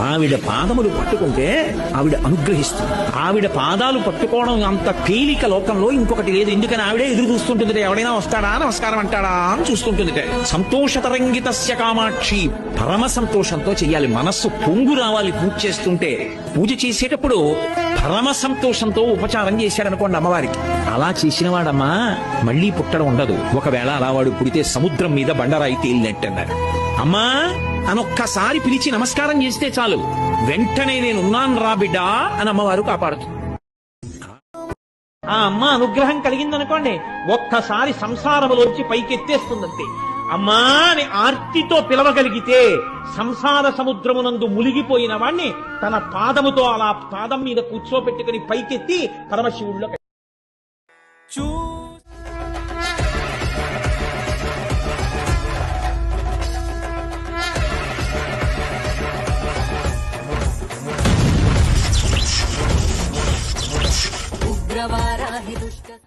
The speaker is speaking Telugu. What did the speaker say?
ఆవిడ పాదములు పట్టుకుంటే ఆవిడ అనుగ్రహిస్తుంది. ఆవిడ పాదాలు పట్టుకోవడం అంత తేలిక లోకంలో ఇంకొకటి లేదు. ఎందుకని ఆవిడే ఎదురు చూస్తుంటుంది ఎవడైనా వస్తాడా? నమస్కారం అంటాడా? అని చూస్తుంటుంది సంతోష తరంగితస్య కామాక్షి పరమ సంతోషంతో చెయ్యాలి. మనస్సు పొంగు రావాలి పూజ చేస్తుంటే. పూజ చేసేటప్పుడు పరమ సంతోషంతో ఉపచారం చేశాడనుకోండి అమ్మవారికి. అలా చేసిన వాడమ్మా మళ్ళీ పుట్టడం ఉండదు. ఒకవేళ అలా వాడు పుడితే సముద్రం మీద బండరాయి తేలినట్టన్నారు. అమ్మా! అని ఒక్కసారి పిలిచి నమస్కారం చేస్తే చాలు. వెంటనే నేనున్నాను రా బిడ్డా అని అమ్మవారు కాపాడుతుంది ఆ అమ్మ అనుగ్రహం కలిగిందనుకోండి ఒక్కసారి సంసారములోంచి పైకెత్తేస్తుందంతే. అమ్మా అని ఆర్తితో పిలవగలిగితే సంసార సముద్రమునందు మునిగిపోయిన వాణ్ణి తన పాదముతో అలా పాదం మీద కూర్చోపెట్టుకుని పైకెత్తి పరమశివుల్లో చూ वार अधिदृष्ट